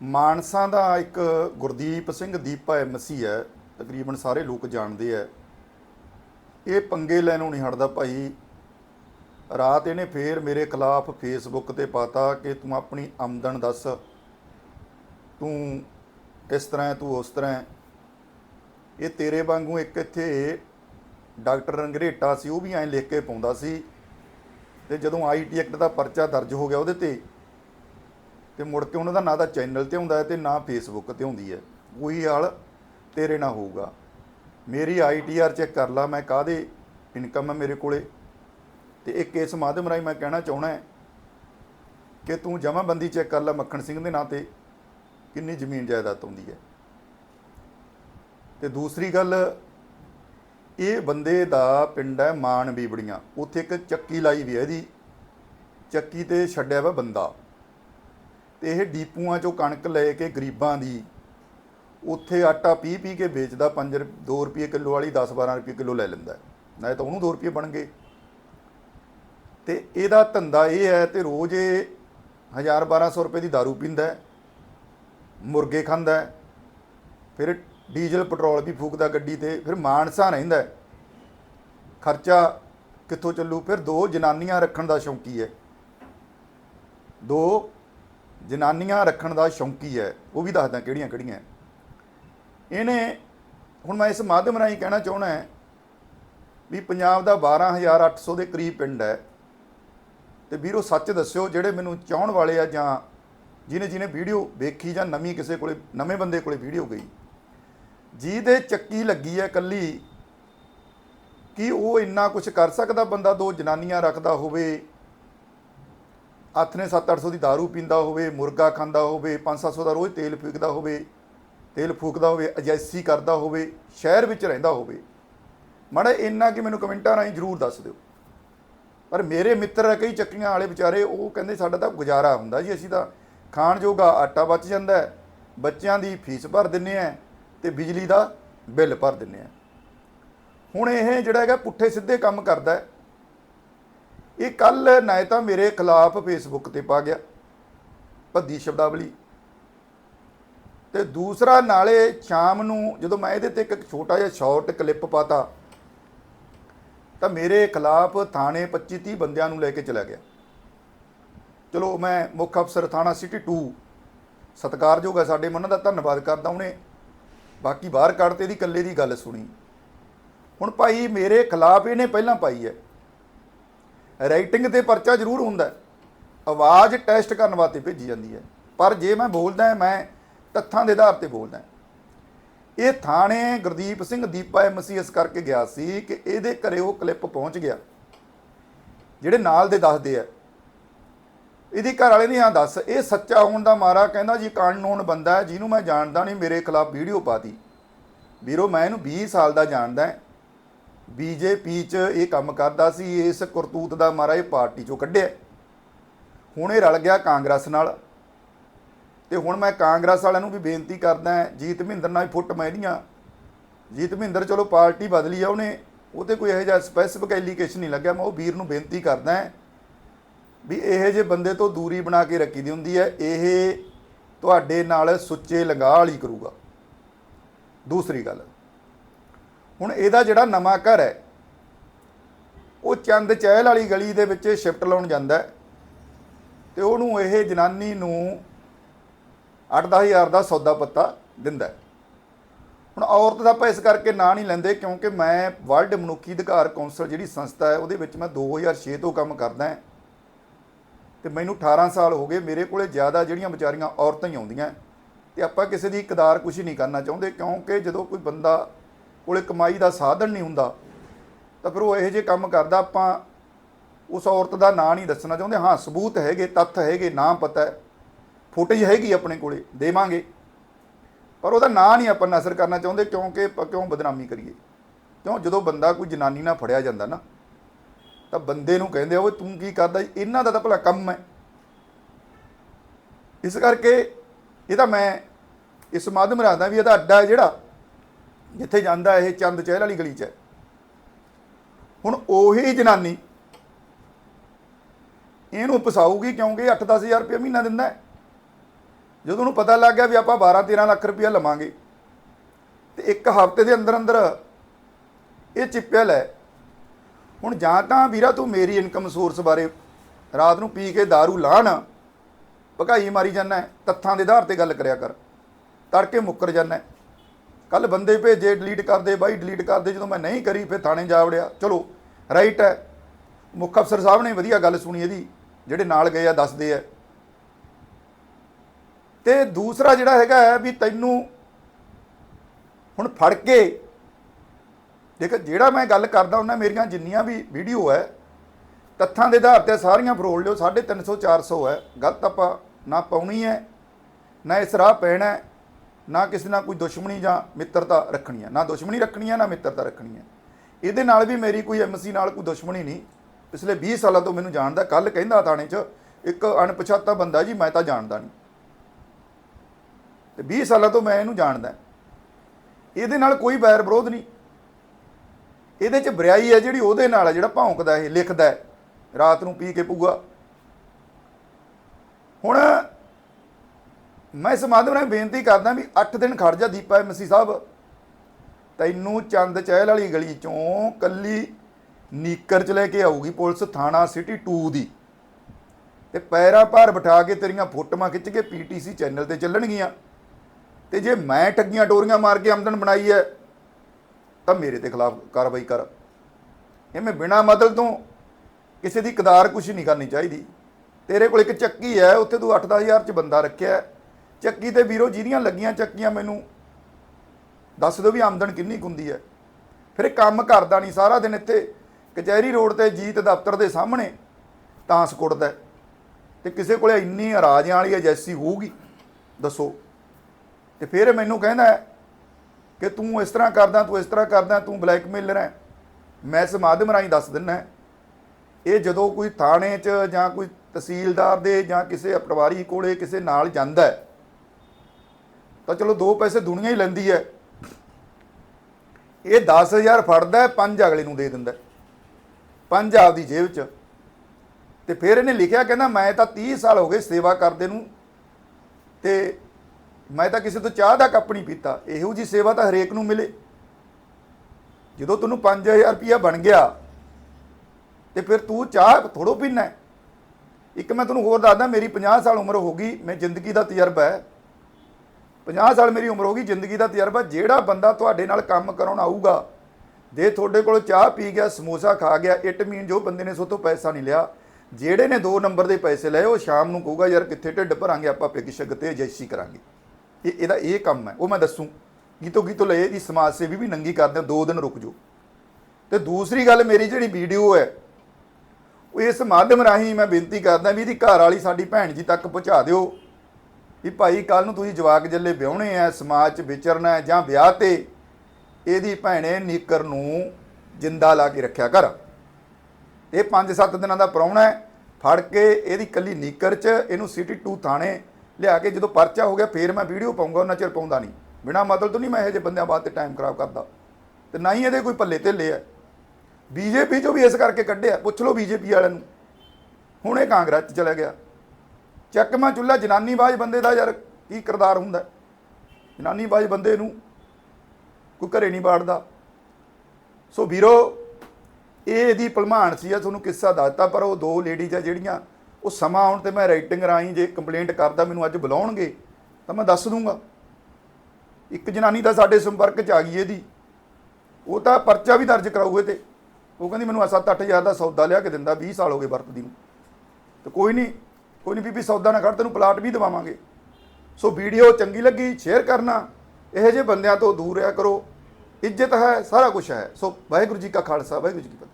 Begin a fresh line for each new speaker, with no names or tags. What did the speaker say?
ਮਾਨਸਾ ਦਾ ਇੱਕ ਗੁਰਦੀਪ ਸਿੰਘ ਦੀਪਾ ਐਮਸੀ ਹੈ ਤਕਰੀਬਨ ਸਾਰੇ ਲੋਕ ਜਾਣਦੇ ਆ ਇਹ ਪੰਗੇ ਲੈਣੋਂ ਨਹੀਂ ਹਟਦਾ ਭਾਈ। ਰਾਤ ਇਹਨੇ ਫੇਰ ਮੇਰੇ ਖਿਲਾਫ ਫੇਸਬੁੱਕ ਤੇ ਪਾਤਾ ਕਿ ਤੂੰ ਆਪਣੀ ਆਮਦਨ ਦੱਸ। ਤੂੰ ਇਸ ਤਰ੍ਹਾਂ ਹੈ, ਤੂੰ ਉਸ ਤਰ੍ਹਾਂ ਇਹ ਤੇਰੇ ਵਾਂਗੂ ਇੱਕ ਇੱਥੇ ਡਾਕਟਰ ਰੰਗਰੇਟਾ ਸੀ ਉਹ ਵੀ ਐਂ ਲਿਖ ਕੇ ਪਾਉਂਦਾ ਸੀ। ਤੇ ਜਦੋਂ ਆਈਟੀ ਐਕਟ ਦਾ ਪਰਚਾ ਦਰਜ ਹੋ ਗਿਆ ਉਹਦੇ ਤੇ ਤੇ ਮੁੜ ਕੇ ਉਹਨਾਂ ਦਾ ਨਾ ਤਾਂ ਚੈਨਲ ਤੇ ਹੁੰਦਾ ਹੈ ਤੇ ਨਾ ਫੇਸਬੁੱਕ ਤੇ ਹੁੰਦੀ ਹੈ। ਉਹੀ ਹਾਲ ਤੇਰੇ ਨਾਲ ਹੋਊਗਾ। ਮੇਰੀ ਆਈਟੀਆਰ ਚੈੱਕ ਕਰ ਲਾ, ਮੈਂ ਕਾਹਦੇ ਇਨਕਮ ਹੈ ਮੇਰੇ ਕੋਲੇ? ਤੇ ਇੱਕ ਇਸ ਮਾਧਿਅਮ ਰਾਹੀਂ ਮੈਂ ਕਹਿਣਾ ਚਾਹਣਾ ਹੈ ਕਿ ਤੂੰ ਜਮ੍ਹਾਂਬੰਦੀ ਚੈੱਕ ਕਰ ਲੈ ਮੱਖਣ ਸਿੰਘ ਦੇ ਨਾਂ ਤੇ, ਕਿੰਨੀ ਜ਼ਮੀਨ ਜਾਇਦਾਦ ਆਉਂਦੀ ਹੈ। ਤੇ ਦੂਸਰੀ ਗੱਲ, ਇਹ ਬੰਦੇ ਦਾ ਪਿੰਡ ਹੈ ਮਾਨ ਬੀਬੜੀਆਂ। ਉੱਥੇ ਇੱਕ ਚੱਕੀ ਲਾਈ ਵੀ ਹੈ ਇਹਦੀ। ਚੱਕੀ ਤੇ ਛੱਡਿਆ ਵਾ ਬੰਦਾ। ਤੇ ਇਹ ਡੀਪੂਆਂ ਚੋਂ ਕਣਕ ਲੈ ਕੇ ਗਰੀਬਾਂ ਦੀ, ਉੱਥੇ ਆਟਾ ਪੀ ਪੀ ਕੇ ਵੇਚਦਾ 5 2 ਰੁਪਏ ਕਿਲੋ ਵਾਲੀ 10 12 ਰੁਪਏ ਕਿਲੋ ਲੈ ਲੈਂਦਾ। ਹੈ। ਤਾਂ ਉਹਨੂੰ 2 ਰੁਪਏ ਬਣ ਗਏ। ਤੇ ਇਹਦਾ ਧੰਦਾ ਇਹ ਹੈ ਤੇ ਰੋਜ਼ ਇਹ 1000 1200 ਰੁਪਏ ਦੀ दारू ਪੀਂਦਾ ਮੁਰਗੇ ਖਾਂਦਾ ਫਿਰ ਡੀਜ਼ਲ, ਪੈਟਰੋਲ ਵੀ ਫੂਕਦਾ ਗੱਡੀ ਤੇ, ਫਿਰ ਮਾਨਸਾ ਰਹਿੰਦਾ ਖਰਚਾ ਕਿੱਥੋਂ ਚੱਲੂ? ਫਿਰ ਦੋ ਜਨਾਨੀਆਂ ਰੱਖਣ ਦਾ ਸ਼ੌਂਕੀ ਹੈ। ਦੋ ਜਨਾਨੀਆਂ ਰੱਖਣ ਦਾ ਸ਼ੌਂਕੀ ਹੈ ਉਹ ਵੀ ਦੱਸਦਾ ਕਿਹੜੀਆਂ ਕਿਹੜੀਆਂ। ਇਹਨੇ, ਹੁਣ ਮੈਂ ਇਸ ਮਾਧਿਅਮ ਰਾਹੀਂ ਕਹਿਣਾ ਚਾਹਣਾ ਹੈ ਵੀ ਪੰਜਾਬ ਦਾ 12800 ਦੇ ਕਰੀਬ ਪਿੰਡ ਹੈ। ਤੇ ਵੀਰੋ, ਸੱਚ ਦੱਸਿਓ, ਜਿਹੜੇ ਮੈਨੂੰ ਚਾਹਣ ਵਾਲੇ ਆ ਜਾਂ ਜਿਹਨੇ ਜਿਹਨੇ ਵੀਡੀਓ ਵੇਖੀ ਜਾਂ ਨਵੀਂ ਕਿਸੇ ਕੋਲੇ, ਨਵੇਂ ਬੰਦੇ ਕੋਲੇ ਵੀਡੀਓ ਗਈ, ਜਿਹਦੇ ਚੱਕੀ ਲੱਗੀ ਹੈ ਕੱਲੀ ਕਿ ਉਹ ਇੰਨਾ ਕੁਝ ਕਰ ਸਕਦਾ ਬੰਦਾ, ਦੋ ਜਨਾਨੀਆਂ ਰੱਖਦਾ ਹੋਵੇ ਹੱਥ ਨੇ 7-800 ਦੀ दारू ਪੀਂਦਾ ਹੋਵੇ, ਮੁਰਗਾ ਖਾਂਦਾ ਹੋਵੇ 5-700 ਦਾ ਰੋਜ਼ ਤੇਲ ਫੂਕਦਾ ਹੋਵੇ, ਤੇਲ ਫੂਕਦਾ ਹੋਵੇ ਅਜੈਸੀ ਕਰਦਾ ਹੋਵੇ, ਸ਼ਹਿਰ ਵਿੱਚ ਰਹਿੰਦਾ ਹੋਵੇ। ਮਾੜਾ ਇੰਨਾ ਕਿ ਮੈਨੂੰ ਕਮੈਂਟਾਂ ਰਾਹੀਂ ਜਰੂਰ ਦੱਸ ਦਿਓ। ਪਰ ਮੇਰੇ ਮਿੱਤਰ ਆ, ਕਈ ਚੱਕੀਆਂ ਵਾਲੇ ਵਿਚਾਰੇ, ਉਹ ਕਹਿੰਦੇ ਸਾਡਾ ਤਾਂ ਗੁਜ਼ਾਰਾ ਹੁੰਦਾ ਜੀ, ਅਸੀਂ ਤਾਂ ਖਾਣ ਜੋਗਾ ਆਟਾ ਬਚ ਜਾਂਦਾ ਬੱਚਿਆਂ ਦੀ ਫੀਸ ਭਰ ਦਿੰਨੇ ਆ ਤੇ ਬਿਜਲੀ ਦਾ ਬਿੱਲ ਭਰ ਦਿੰਨੇ ਆ ਹੁਣ ਇਹ ਜਿਹੜਾ ਹੈਗਾ, ਪੁੱਠੇ ਸਿੱਧੇ ਕੰਮ ਕਰਦਾ ਹੈ। ਇਹ ਕੱਲ ਨਾ ਤਾਂ ਮੇਰੇ ਖਿਲਾਫ ਫੇਸਬੁੱਕ ਤੇ ਪਾ ਗਿਆ, ਭੱਦੀ ਸ਼ਬਦਾਵਲੀ। ਤੇ ਦੂਸਰਾ ਨਾਲੇ ਸ਼ਾਮ ਨੂੰ ਜਦੋਂ ਮੈਂ ਇਹਦੇ ਤੇ ਇੱਕ ਛੋਟਾ ਜਿਹਾ ਸ਼ਾਰਟ ਕਲਿੱਪ ਪਾਤਾ, ਤਾਂ ਮੇਰੇ ਖਿਲਾਫ ਥਾਣੇ 25 30 ਬੰਦਿਆਂ ਨੂੰ ਲੈ ਕੇ ਚਲਾ ਗਿਆ। ਚਲੋ ਮੈਂ ਮੁੱਖ ਅਫਸਰ ਥਾਣਾ ਸਿਟੀ 2 ਸਤਿਕਾਰਯੋਗ ਹੈ ਸਾਡੇ ਮੈਂ ਉਹਨਾਂ ਦਾ, ਧੰਨਵਾਦ ਕਰਦਾ ਉਹਨੇ ਬਾਕੀ ਬਾਹਰ ਕੱਢਤੇ ਇਹਦੀ ਇਕੱਲੇ ਦੀ ਗੱਲ ਸੁਣੀ। ਹੁਣ ਭਾਈ ਮੇਰੇ ਖਿਲਾਫ ਇਹਨੇ ਪਹਿਲਾਂ ਪਾਈ ਹੈ। ਰਾਈਟਿੰਗ ਤੇ ਪਰਚਾ ਜ਼ਰੂਰ ਹੁੰਦਾ ਆਵਾਜ਼ ਟੈਸਟ ਕਰਨ ਵਾਸਤੇ ਭੇਜੀ ਜਾਂਦੀ ਹੈ। ਪਰ ਜੇ ਮੈਂ ਬੋਲਦਾ ਮੈਂ ਤੱਥਾਂ ਦੇ ਆਧਾਰ ਤੇ ਬੋਲਦਾ ਇਹ ਥਾਣੇ ਗੁਰਦੀਪ ਸਿੰਘ ਦੀਪਾ ਐਮਸੀ ਇਸ ਕਰਕੇ ਗਿਆ ਸੀ ਕਿ ਇਹਦੇ ਘਰੇ ਉਹ ਕਲਿੱਪ ਪਹੁੰਚ ਗਿਆ। ਜਿਹੜੇ ਨਾਲ ਦੇ ਦੱਸਦੇ ਆ। ਇਹਦੀ ਘਰ ਵਾਲੇ ਨੇ ਆ ਦੱਸ, ਇਹ ਸੱਚਾ ਹੋਣ ਦਾ ਮਾਰਾ ਕਹਿੰਦਾ ਜੀ, ਕਾਨੂੰਨ ਬੰਦਾ ਹੈ, ਜਿਹਨੂੰ ਮੈਂ ਜਾਣਦਾ ਨਹੀਂ, ਮੇਰੇ ਖਿਲਾਫ ਵੀਡੀਓ ਪਾਤੀ ਵੀਰੋ, ਮੈਂ ਇਹਨੂੰ 20 ਸਾਲ ਦਾ ਜਾਣਦਾ ਬੀਜੇਪੀ 'ਚ ਇਹ ਕੰਮ ਕਰਦਾ ਸੀ, ਇਸ ਕਰਤੂਤ ਦਾ ਮਾਰਾ ਇਹ ਪਾਰਟੀ 'ਚੋਂ ਕੱਢਿਆ। ਹੁਣ ਇਹ ਰਲ ਗਿਆ ਕਾਂਗਰਸ ਨਾਲ। ਤੇ ਹੁਣ ਮੈਂ ਕਾਂਗਰਸ ਵਾਲਿਆਂ ਨੂੰ ਵੀ ਬੇਨਤੀ ਕਰਦਾ ਜੀਤ ਮਹਿੰਦਰ ਨਾਲ ਹੀ ਫੁੱਟ ਮੈਦੀਆਂ ਜੀਤ ਮਹਿੰਦਰ ਚਲੋ ਪਾਰਟੀ ਬਦਲੀ ਆ ਉਹਨੇ ਉਹ ਤੇ ਕੋਈ ਇਹੋ ਜਿਹਾ ਸਪੈਸੀਫਿਕ ਐਲੀਗੇਸ਼ਨ ਨਹੀਂ ਲੱਗਿਆ। ਮੈਂ ਉਹ ਵੀਰ ਨੂੰ ਬੇਨਤੀ ਕਰਦਾ ਵੀ ਇਹੋ ਜਿਹੇ ਬੰਦੇ ਤੋਂ ਦੂਰੀ ਬਣਾ ਕੇ ਰੱਖੀ ਦੀ ਹੁੰਦੀ ਹੈ। ਇਹ ਤੁਹਾਡੇ ਨਾਲ ਸੁੱਚੇ ਲੰਗਾਹ ਵਾਲੀ ਕਰੂਗਾ। ਦੂਸਰੀ ਗੱਲ। ਹੁਣ ਇਹਦਾ ਜਿਹੜਾ ਨਵਾਂ ਘਰ ਹੈ, ਉਹ ਚੰਦ ਚਹਿਲ ਵਾਲੀ ਗਲੀ ਦੇ ਵਿੱਚ ਸ਼ਿਫਟ ਲਾਉਣ ਜਾਂਦਾ ਹੈ ਤੇ ਉਹਨੂੰ ਇਹ ਜਨਾਨੀ ਨੂੰ 8-10000 ਦਾ ਸੌਦਾ ਪੱਤਾ ਦਿੰਦਾ ਹੁਣ ਔਰਤ ਦਾ ਆਪਾਂ ਇਸ ਕਰਕੇ ਨਾਂ ਨਹੀਂ ਲੈਂਦੇ ਕਿਉਂਕਿ ਮੈਂ ਵਰਲਡ ਮਨੁੱਖੀ ਅਧਿਕਾਰ ਕੌਂਸਲ ਜਿਹੜੀ ਸੰਸਥਾ ਹੈ, ਉਹਦੇ ਵਿੱਚ ਮੈਂ 2006 ਤੋਂ ਕੰਮ ਕਰਦਾ ਹਾਂ ਤੇ ਮੈਨੂੰ 18 ਸਾਲ ਹੋ ਗਏ, ਮੇਰੇ ਕੋਲੇ ਜ਼ਿਆਦਾ ਜਿਹੜੀਆਂ ਵਿਚਾਰੀਆਂ ਔਰਤਾਂ ਹੀ ਆਉਂਦੀਆਂ ਤੇ ਆਪਾਂ ਕਿਸੇ ਦੀ ਇਕਦਾਰ ਕੁਛ ਨਹੀਂ ਕਰਨਾ ਚਾਹੁੰਦੇ ਕਿਉਂਕਿ ਜਦੋਂ ਕੋਈ ਬੰਦਾ ਕੋਲੇ ਕਮਾਈ ਦਾ ਸਾਧਨ ਨਹੀਂ ਹੁੰਦਾ, ਤਾਂ ਫਿਰ ਉਹ ਇਹੋ ਜਿਹੇ ਕੰਮ ਕਰਦਾ, ਆਪਾਂ ਉਸ ਔਰਤ ਦਾ ਨਾਂ ਨਹੀਂ ਦੱਸਣਾ ਚਾਹੁੰਦੇ। ਹਾਂ, ਸਬੂਤ ਹੈਗੇ, ਤੱਥ ਹੈਗੇ ਨਾਮ ਪਤਾ ਹੈ, ਫੁਟੇਜ ਹੈਗੀ ਆਪਣੇ ਕੋਲੇ, ਦੇਵਾਂਗੇ। ਪਰ ਉਹਦਾ ਨਾਂ ਨਹੀਂ ਆਪਾਂ ਨਸਰ ਕਰਨਾ ਚਾਹੁੰਦੇ, ਕਿਉਂਕਿ ਆਪਾਂ ਕਿਉਂ ਬਦਨਾਮੀ ਕਰੀਏ? ਕਿਉਂ? ਜਦੋਂ ਬੰਦਾ ਕੋਈ ਜਨਾਨੀ ਨਾਲ ਫੜਿਆ ਜਾਂਦਾ ਨਾ, ਤਾਂ ਬੰਦੇ ਨੂੰ ਕਹਿੰਦੇ ਆ, ਓਏ, ਤੂੰ ਕੀ ਕਰਦਾ? ਇਹਨਾਂ ਦਾ ਤਾਂ ਭਲਾ ਕੰਮ ਹੈ। ਇਸ ਕਰਕੇ ਇਹਦਾ ਮੈਂ, ਇਸ ਮਾਧਿਅਮ ਰਾਦਾ ਵੀ ਇਹਦਾ ਅੱਡਾ ਹੈ ਜਿਹੜਾ ਜਿੱਥੇ ਜਾਂਦਾ ਇਹ ਚੰਦ ਚਹਿਲ ਵਾਲੀ ਗਲੀ 'ਚ ਹੈ। ਹੁਣ ਉਹੀ ਜਨਾਨੀ ਇਹਨੂੰ ਫਸਾਊਗੀ ਕਿਉਂਕਿ 8-10000 ਰੁਪਏ ਮਹੀਨਾ ਦਿੰਦਾ ਜਦੋਂ ਉਹਨੂੰ ਪਤਾ ਲੱਗ ਗਿਆ ਵੀ ਆਪਾਂ 12 13 ਲੱਖ ਰੁਪਇਆ ਲਵਾਂਗੇ, ਤੇ ਇੱਕ ਹਫ਼ਤੇ ਦੇ ਅੰਦਰ ਅੰਦਰ ਇਹ ਚਿੱਪਿਆ ਹੈ ਹੁਣ ਜਾਂ ਤਾਂ ਵੀਰਾ ਤੂੰ ਮੇਰੀ ਇਨਕਮ ਸੋਰਸ ਬਾਰੇ ਰਾਤ ਨੂੰ ਪੀ ਕੇ दारू ਲਾਣ ਭਗਾਈ ਮਾਰੀ ਜਾਂਦਾ ਤੱਥਾਂ ਦੇ ਆਧਾਰ ਤੇ ਗੱਲ ਕਰਿਆ ਕਰ, ਤੜਕੇ ਮੁੱਕਰ ਜਾਂਦਾ ਕੱਲ ਬੰਦੇ ਭੇਜੇ ਡਿਲੀਟ ਕਰਦੇ ਬਾਈ ਡਿਲੀਟ ਕਰਦੇ ਜਦੋਂ ਮੈਂ ਨਹੀਂ ਕਰੀ, ਫਿਰ ਥਾਣੇ ਜਾ ਵੜਿਆ। ਚਲੋ ਰਾਈਟ ਹੈ। ਮੁੱਖ ਅਫਸਰ ਸਾਹਿਬ ਨੇ ਵਧੀਆ ਗੱਲ ਸੁਣੀ ਇਹਦੀ, ਜਿਹੜੇ ਨਾਲ ਗਏ ਆ, ਦੱਸਦੇ ਆ। ਤੇ ਦੂਸਰਾ ਜਿਹੜਾ ਹੈਗਾ ਹੈ ਵੀ ਤੈਨੂੰ ਹੁਣ ਫੜ ਕੇ, ਦੇਖ, ਜਿਹੜਾ ਮੈਂ ਗੱਲ ਕਰਦਾ ਉਹਨਾਂ ਮੇਰੀਆਂ ਜਿੰਨੀਆਂ ਵੀ ਵੀਡੀਓ ਹੈ, ਤੱਥਾਂ ਦੇ ਆਧਾਰ ਤੇ ਸਾਰੀਆਂ ਫਰੋਲ ਲਿਓ 350 400 ਹੈ। ਗਲਤ ਆਪਾਂ ਨਾ ਪਾਉਣੀ ਹੈ, ਨਾ ਇਸ ਰਾਹ ਪੈਣਾ ਨਾ ਕਿਸੇ ਨਾਲ ਕੋਈ ਦੁਸ਼ਮਣੀ ਜਾਂ ਮਿੱਤਰਤਾ ਰੱਖਣੀ ਹੈ। ਨਾ ਦੁਸ਼ਮਣੀ ਰੱਖਣੀ ਹੈ, ਨਾ ਮਿੱਤਰਤਾ ਰੱਖਣੀ ਹੈ। ਇਹਦੇ ਨਾਲ ਵੀ ਮੇਰੀ ਕੋਈ ਐਮਸੀ ਨਾਲ ਕੋਈ ਦੁਸ਼ਮਣੀ ਨਹੀਂ। ਪਿਛਲੇ 20 ਸਾਲਾਂ ਤੋਂ ਮੈਨੂੰ ਜਾਣਦਾ ਕੱਲ ਕਹਿੰਦਾ ਥਾਣੇ 'ਚ, ਇੱਕ ਅਣਪਛਾਤਾ ਬੰਦਾ ਜੀ, ਮੈਂ ਤਾਂ ਜਾਣਦਾ ਨਹੀਂ। ਤੇ 20 ਸਾਲਾਂ ਤੋਂ ਮੈਂ ਇਹਨੂੰ ਜਾਣਦਾ। ਇਹਦੇ ਨਾਲ ਕੋਈ ਬੈਰ ਵਿਰੋਧ ਨਹੀਂ। ਇਹਦੇ 'ਚ ਬਰਿਆਈ ਹੈ ਜਿਹੜੀ ਉਹਦੇ ਨਾਲ ਹੈ, ਜਿਹੜਾ ਭੌਂਕਦਾ ਇਹ, ਲਿਖਦਾ ਰਾਤ ਨੂੰ ਪੀ ਕੇ ਪੂਗਾ ਹੁਣ ਮੈਂ ਇਸ ਮਾਧਿਅਮ ਰਾਹੀਂ ਬੇਨਤੀ ਕਰਦਾ ਵੀ 8 ਦਿਨ ਖੜ ਜਾ ਦੀਪਾ ਐਮਸੀ ਸਾਹਿਬ। ਤੈਨੂੰ ਚੰਦ ਚਹਿਲ ਵਾਲੀ ਗਲੀ ਚੋਂ ਕੱਲੀ ਨੀਕਰ ਚ ਲੈ ਕੇ ਆਊਗੀ ਪੁਲਿਸ ਥਾਣਾ ਸਿਟੀ 2 ਦੀ। ਤੇ ਪੈਰਾਂ ਭਾਰ ਬਿਠਾ ਕੇ ਤੇਰੀਆਂ ਫੋਟੋਆਂ ਖਿੱਚ ਕੇ ਪੀਟੀਸੀ ਚੈਨਲ ਤੇ ਚੱਲਣਗੀਆਂ। ਤੇ ਜੇ ਮੈਂ ਠੱਗੀਆਂ ਟੋਰੀਆਂ ਮਾਰ ਕੇ ਆਮਦਨ ਬਣਾਈ ਹੈ ਤਾਂ ਮੇਰੇ ਤੇ ਖਿਲਾਫ ਕਾਰਵਾਈ ਕਰ। ਇਹ ਮੈਂ ਬਿਨਾ ਮਦਦ ਤੋਂ ਕਿਸੇ ਦੀ ਕਦਾਰ ਕੁਛ ਨਹੀਂ ਕਰਨੀ ਚਾਹੀਦੀ। ਤੇਰੇ ਕੋਲ ਇੱਕ ਚੱਕੀ ਹੈ ਉੱਥੇ ਤੂੰ 8-10000 ਚ ਬੰਦਾ ਰੱਖਿਆ ਚੱਕੀ ਤੇ ਵੀਰੋ ਜਿਹਦੀਆਂ ਲੱਗੀਆਂ ਚੱਕੀਆਂ ਮੈਨੂੰ, ਦੱਸ ਦਿਓ ਵੀ ਆਮਦਨ ਕਿੰਨੀ ਕੁ ਹੁੰਦੀ ਹੈ। ਫਿਰ ਇਹ ਕੰਮ ਕਰਦਾ ਨਹੀਂ, ਸਾਰਾ ਦਿਨ ਇੱਥੇ ਕਚਹਿਰੀ ਰੋਡ ਤੇ ਜੀਤ ਦਫ਼ਤਰ ਦੇ ਸਾਹਮਣੇ ਤਾਂਸ ਕੁੱਟਦਾ ਹੈ। ਤੇ ਕਿਸੇ ਕੋਲੇ ਇੰਨੀ ਰਾਜਿਆਂ ਵਾਲੀ ਏਜੰਸੀ ਹੋਊਗੀ, ਦੱਸੋ। ਤੇ ਫਿਰ ਮੈਨੂੰ ਕਹਿੰਦਾ ਕਿ ਤੂੰ ਇਸ ਤਰ੍ਹਾਂ ਕਰਦਾ, ਤੂੰ ਇਸ ਤਰ੍ਹਾਂ ਕਰਦਾ, ਤੂੰ ਬਲੈਕਮੇਲਰ ਹੈ। ਮੈਂ ਇਸ ਮਾਧਿਅਮ ਰਾਹੀਂ ਦੱਸ ਦਿੰਦਾ ਇਹ ਜਦੋਂ ਕੋਈ ਥਾਣੇ 'ਚ ਜਾਂ ਕੋਈ ਤਹਿਸੀਲਦਾਰ ਦੇ ਜਾਂ ਕਿਸੇ ਪਟਵਾਰੀ ਕੋਲੇ ਕਿਸੇ ਨਾਲ ਜਾਂਦਾ ਹੈ ਤਾਂ ਚਲੋ ਦੋ ਪੈਸੇ ਦੁਨੀਆ ਹੀ ਲੈਂਦੀ ਹੈ। ਇਹ 10000 ਫੜਦਾ ਹੈ, ਪੰਜ ਅਗਲੇ ਨੂੰ ਦੇ ਦਿੰਦਾ ਪੰਜ ਆਪਦੀ ਜੇਬ 'ਚ। ਤੇ ਫਿਰ ਇਹਨੇ ਲਿਖਿਆ, ਕਹਿੰਦਾ ਮੈਂ ਤਾਂ 30 ਸਾਲ ਹੋ ਗਏ ਸੇਵਾ ਕਰਦੇ ਨੂੰ। ਤੇ ਮੈਂ ਤਾਂ ਕਿਸੇ ਤੋਂ ਚਾਹ ਦਾ ਕੱਪ ਨਹੀਂ ਪੀਤਾ। ਇਹੋ ਜੀ ਸੇਵਾ ਤਾਂ ਹਰੇਕ ਨੂੰ ਮਿਲੇ। ਜਦੋਂ ਤੈਨੂੰ 5000 ਰੁਪਇਆ ਬਣ ਗਿਆ, ਤੇ ਫਿਰ ਤੂੰ ਚਾਹ ਥੋੜੋ ਪੀਣਾ ਇੱਕ ਮੈਂ ਤੁਹਾਨੂੰ ਹੋਰ ਦੱਸਦਾ, ਮੇਰੀ 50 ਸਾਲ ਉਮਰ ਹੋ ਗਈ, ਮੈਂ ਜ਼ਿੰਦਗੀ ਦਾ ਤਜਰਬਾ ਹੈ। 50 ਸਾਲ ਮੇਰੀ ਉਮਰ ਹੋ ਗਈ, ਜ਼ਿੰਦਗੀ ਦਾ ਤਜਰਬਾ ਜਿਹੜਾ ਬੰਦਾ ਤੁਹਾਡੇ ਨਾਲ ਕੰਮ ਕਰਾਉਣ ਆਊਗਾ, ਦੇ ਤੁਹਾਡੇ ਕੋਲ ਚਾਹ ਪੀ ਗਿਆ, ਸਮੋਸਾ ਖਾ ਗਿਆ, ਇਟ ਮੀਨ ਜੋ ਬੰਦੇ ਨੇ ਸੋਤੋਂ ਪੈਸਾ ਨਹੀਂ ਲਿਆ, ਜਿਹੜੇ ਨੇ 2 ਨੰਬਰ ਦੇ ਪੈਸੇ ਲਏ, ਉਹ ਸ਼ਾਮ ਨੂੰ ਕਹੂਗਾ, ਯਾਰ ਕਿੱਥੇ ਢਿੱਡ ਭਰਾਂਗੇ, ਆਪਾਂ ਪਿੱਗ ਸ਼ੱਗ ਤੇ ਜੈਸੀ ਕਰਾਂਗੇ। ਇਹ ਇਹਦਾ ਇਹ ਕੰਮ ਹੈ। ਉਹ ਮੈਂ ਦੱਸੂ, ਗੀਤੋ ਗੀਤੋ ਲਏ ਦੀ ਸਮਾਜ ਸੇਵੀ ਵੀ ਨੰਗੀ ਕਰਦੇ ਦੋ ਦਿਨ ਰੁਕ ਜਾਓ। ਤੇ ਦੂਸਰੀ ਗੱਲ ਮੇਰੀ ਜਿਹੜੀ ਵੀਡੀਓ ਹੈ, ਉਹ ਇਸ ਮਾਧਿਅਮ ਰਾਹੀਂ ਮੈਂ ਬੇਨਤੀ ਕਰਦਾ ਵੀ ਇਹਦੀ ਘਰ ਵਾਲੀ ਸਾਡੀ ਭੈਣ ਜੀ ਤੱਕ ਪਹੁੰਚਾ ਦਿਓ। ਵੀ ਭਾਈ ਕੱਲ ਨੂੰ ਤੁਸੀਂ ਜਵਾਕ ਜੱਲੇ ਵਿਆਹੁਣੇ ਆ, ਸਮਾਜ 'ਚ ਵਿਚਰਨਾ ਹੈ ਜਾਂ ਵਿਆਹ ਤੇ, ਇਹਦੀ ਭੈਣੇ ਨੀਕਰ ਨੂੰ ਜਿੰਦਾ ਲਾ ਕੇ ਰੱਖਿਆ ਕਰ। ਇਹ 5-7 ਦਿਨਾਂ ਦਾ ਪ੍ਰਾਹੁਣਾ ਹੈ। ਫੜ ਕੇ ਇਹਦੀ ਕੱਲੀ ਨੀਕਰ 'ਚ ਇਹਨੂੰ ਸਿਟੀ 2 ਥਾਣੇ ਲਿਆ ਕੇ ਜਦੋਂ ਪਰਚਾ ਹੋ ਗਿਆ, ਫੇਰ ਮੈਂ ਵੀਡੀਓ ਪਾਉਂਗਾ, ਉਹਨਾਂ ਚਿਰ ਪਾਉਂਦਾ ਨਹੀਂ। ਬਿਨਾ ਮਤਲਬ ਤੋਂ ਨਹੀਂ ਮੈਂ ਇਹੋ ਜਿਹੇ ਬੰਦਿਆਂ ਬਾਅਦ ਤੇ ਟਾਈਮ ਖਰਾਬ ਕਰਦਾ। ਤੇ ਨਾ ਹੀ ਇਹਦੇ ਕੋਈ ਪੱਲੇ ਧੇਲੇ ਹੈ। ਬੀਜੇਪੀ ਚੋਂ ਵੀ ਇਸ ਕਰਕੇ ਕੱਢਿਆ। ਪੁੱਛ ਲਓ ਬੀਜੇਪੀ ਵਾਲਿਆਂ ਨੂੰ। ਹੁਣ ਇਹ ਕਾਂਗਰਸ 'ਚ ਚਲਾ ਗਿਆ। ਚੱਕਮਾ ਚੁੱਲਾ ਜਨਾਨੀ ਬਾਜ ਬੰਦੇ ਦਾ ਯਾਰ ਕੀ ਕਿਰਦਾਰ ਹੁੰਦਾ? ਜਨਾਨੀਬਾਜ਼ ਬੰਦੇ ਨੂੰ ਕੋਈ ਘਰੇ ਨਹੀਂ ਬਾੜਦਾ। ਸੋ ਵੀਰੋ, ਇਹ ਇਹਦੀ ਭਲਮਾਨ ਸੀ ਆ ਤੁਹਾਨੂੰ ਕਿੱਸਾ ਦੱਸਤਾ, ਪਰ ਉਹ ਦੋ ਲੇਡੀਜ਼ ਆ ਜਿਹੜੀਆਂ, ਉਹ ਸਮਾਂ ਆਉਣ ਤੇ ਮੈਂ ਰਾਈਟਿੰਗ ਰਾਹੀਂ ਜੇ ਕੰਪਲੇਂਟ ਕਰਦਾ, ਮੈਨੂੰ ਅੱਜ ਬੁਲਾਉਣਗੇ, ਤਾਂ ਮੈਂ ਦੱਸ ਦੂੰਗਾ। ਇੱਕ ਜਨਾਨੀ ਤਾਂ ਸਾਡੇ ਸੰਪਰਕ 'ਚ ਆ ਗਈ ਇਹਦੀ। ਉਹ ਤਾਂ ਪਰਚਾ ਵੀ ਦਰਜ ਕਰਾਊਗੇ ਤੇ ਉਹ ਕਹਿੰਦੀ, ਮੈਨੂੰ 7-8000 ਦਾ ਸੌਦਾ ਲਿਆ ਕੇ ਦਿੰਦਾ 20 ਸਾਲ ਹੋ ਗਏ ਵਰਤਦੀ ਨੂੰ। ਤੇ ਕੋਈ ਨਹੀਂ ਕੋਈ ਨਹੀਂ ਬੀਬੀ, ਸੌਦਾ ਨਾ ਖੜ ਤੈਨੂੰ ਪਲਾਟ ਵੀ ਦਵਾਵਾਂਗੇ। ਸੋ ਵੀਡੀਓ ਚੰਗੀ ਲੱਗੀ ਸ਼ੇਅਰ ਕਰਨਾ। ਇਹੋ ਜਿਹੇ ਬੰਦਿਆਂ ਤੋਂ ਦੂਰ ਰਿਹਾ ਕਰੋ। ਇੱਜ਼ਤ ਹੈ, ਸਾਰਾ ਕੁਝ ਹੈ। ਸੋ ਵਾਹਿਗੁਰੂ ਜੀ ਕਾ ਖਾਲਸਾ, ਵਾਹਿਗੁਰੂ ਜੀ ਕੀ ਫਤਿਹ।